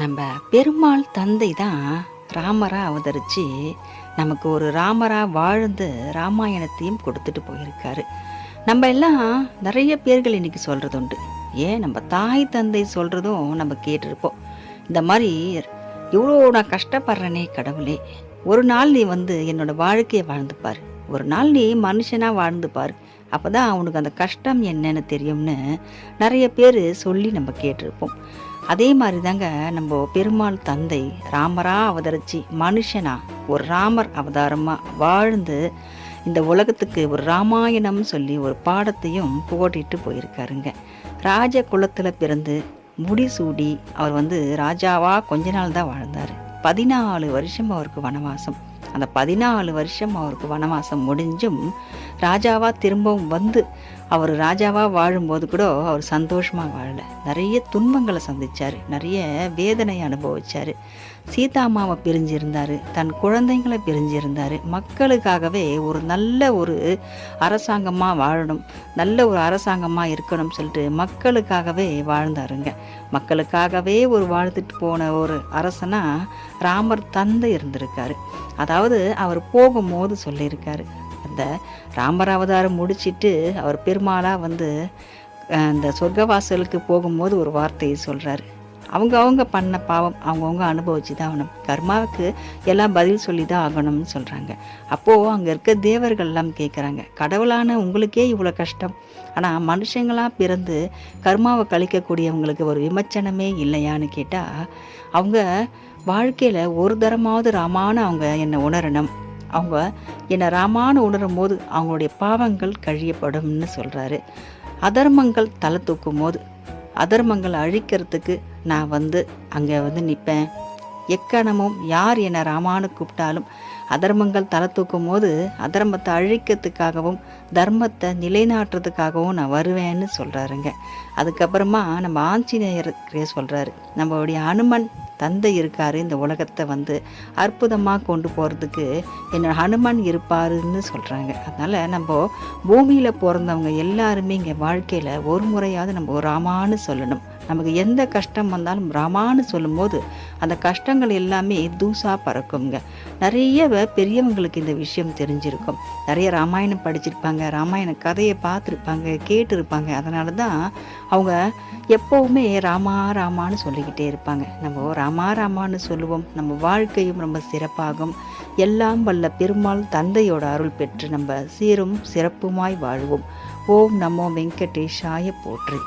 நம்ம பெருமாள் தந்தை தான் ராமராக அவதரித்து நமக்கு ஒரு ராமராக வாழ்ந்து ராமாயணத்தையும் கொடுத்துட்டு போயிருக்காரு. நம்ம எல்லாம் நிறைய பேர்கள் இன்னைக்கு சொல்கிறது உண்டு. ஏன் நம்ம தாய் தந்தை சொல்கிறதும் நம்ம கேட்டிருப்போம். இந்த மாதிரி இவ்வளோ நான் கஷ்டப்படுறேனே கடவுளே ஒரு நாள் நீ வந்து என்னோட வாழ்க்கையை வாழ்ந்துப்பார் ஒரு நாள் நீ மனுஷனாக வாழ்ந்துப்பார் அப்போ தான் அவனுக்கு அந்த கஷ்டம் என்னன்னு தெரியும்னு நிறைய பேர் சொல்லி நம்ம கேட்டிருப்போம். அதே மாதிரி தாங்க நம்ம பெருமாள் தந்தை ராமரா அவதரிச்சு மனுஷனா ஒரு ராமர் அவதாரமாக வாழ்ந்து இந்த உலகத்துக்கு ஒரு ராமாயணம் சொல்லி ஒரு பாடத்தையும் போட்டிட்டு போயிருக்காருங்க. ராஜ குலத்தில் பிறந்து முடிசூடி அவர் வந்து ராஜாவாக கொஞ்ச நாள் தான் வாழ்ந்தார். பதினாலு வருஷம் அவருக்கு வனவாசம். அந்த பதினாலு வருஷம் அவருக்கு வனவாசம் முடிஞ்சும் ராஜாவாக திரும்பவும் வந்து அவர் ராஜாவாக வாழும்போது கூட அவர் சந்தோஷமாக வாழலை. நிறைய துன்பங்களை சந்தித்தார் நிறைய வேதனையை அனுபவிச்சாரு. சீதாமாவை பிரிஞ்சிருந்தார். தன் குழந்தைங்களை பிரிஞ்சிருந்தார். மக்களுக்காகவே ஒரு நல்ல ஒரு அரசாங்கமாக வாழணும். நல்ல ஒரு அரசாங்கமாக இருக்கணும்னு சொல்லிட்டு மக்களுக்காகவே வாழ்ந்தாருங்க. மக்களுக்காகவே ஒரு வாழ்ந்துட்டு போன ஒரு அரசனா ராமர் தந்தை இருந்திருக்காரு. அதாவது அவர் போகும்போது சொல்லியிருக்காரு. அந்த ராமர் அவதாரம் முடிச்சிட்டு அவர் பெருமாளாக வந்து அந்த சொர்க்கவாசலுக்கு போகும்போது ஒரு வார்த்தையை சொல்கிறாரு அவங்க அவங்க பண்ண பாவம் அவங்கவுங்க அனுபவிச்சு தான் ஆகணும். கர்மாவுக்கு எல்லாம் பதில் சொல்லி தான் ஆகணும்னு சொல்கிறாங்க அப்போது அங்கே இருக்க தேவர்கள்லாம் கேட்குறாங்க கடவுளான உங்களுக்கே இவ்வளோ கஷ்டம். ஆனால் மனுஷங்களாக பிறந்து கர்மாவை கழிக்கக்கூடியவங்களுக்கு ஒரு விமர்சனமே இல்லையான்னு கேட்டால் அவங்க வாழ்க்கையில் ஒரு தரமாவது ராமான்னு அவங்க என்னை உணரணும். அவங்க என்னை ராமானு உணரும் போது அவங்களுடைய பாவங்கள் கழியப்படும்னு சொல்கிறாரு அதர்மங்கள் தலை தூக்கும் போது அதர்மங்களை அழிக்கிறதுக்கு நான் வந்து அங்கே வந்து நிற்பேன் எக்கணமும் யார் என்னை ராமானு கூப்பிட்டாலும் அதர்மங்கள் தலை தூக்கும் போது அதர்மத்தை அழிக்கிறதுக்காகவும் தர்மத்தை நிலைநாட்டுறதுக்காகவும் நான் வருவேன்னு சொல்கிறாருங்க அதுக்கப்புறமா நம்ம ஆஞ்சநேயருக்கே சொல்கிறாரு நம்மளுடைய அனுமன் தந்தை இருக்காரு இந்த உலகத்தை வந்து அற்புதமாக கொண்டு போகிறதுக்கு என்னோட ஹனுமன் இருப்பாருன்னு சொல்கிறாங்க அதனால் நம்ம பூமியில் பிறந்தவங்க எல்லாருமே இங்கே வாழ்க்கையில் ஒரு முறையாவது நம்ம ஒரு ராமான்னு சொல்லணும். நமக்கு எந்த கஷ்டம் வந்தாலும் ரமான்னு சொல்லும்போது அந்த கஷ்டங்கள் எல்லாமே தூசாக பறக்குங்க நிறைய பெரியவங்களுக்கு இந்த விஷயம் தெரிஞ்சிருக்கும். நிறைய ராமாயணம் படிச்சிருப்பாங்க ராமாயண கதையை பார்த்துருப்பாங்க கேட்டிருப்பாங்க. அதனால தான் அவங்க எப்போவுமே ராமா ராமான்னு சொல்லிக்கிட்டே இருப்பாங்க. நம்ம ராமா ராமான்னு சொல்லுவோம். நம்ம வாழ்க்கையும் ரொம்ப சிறப்பாகும். எல்லாம் வல்ல பெருமாள் தந்தையோட அருள் பெற்று நம்ம சீரும் சிறப்புமாய் வாழ்வோம். ஓம் நமோ வெங்கடேஷாய போற்றி.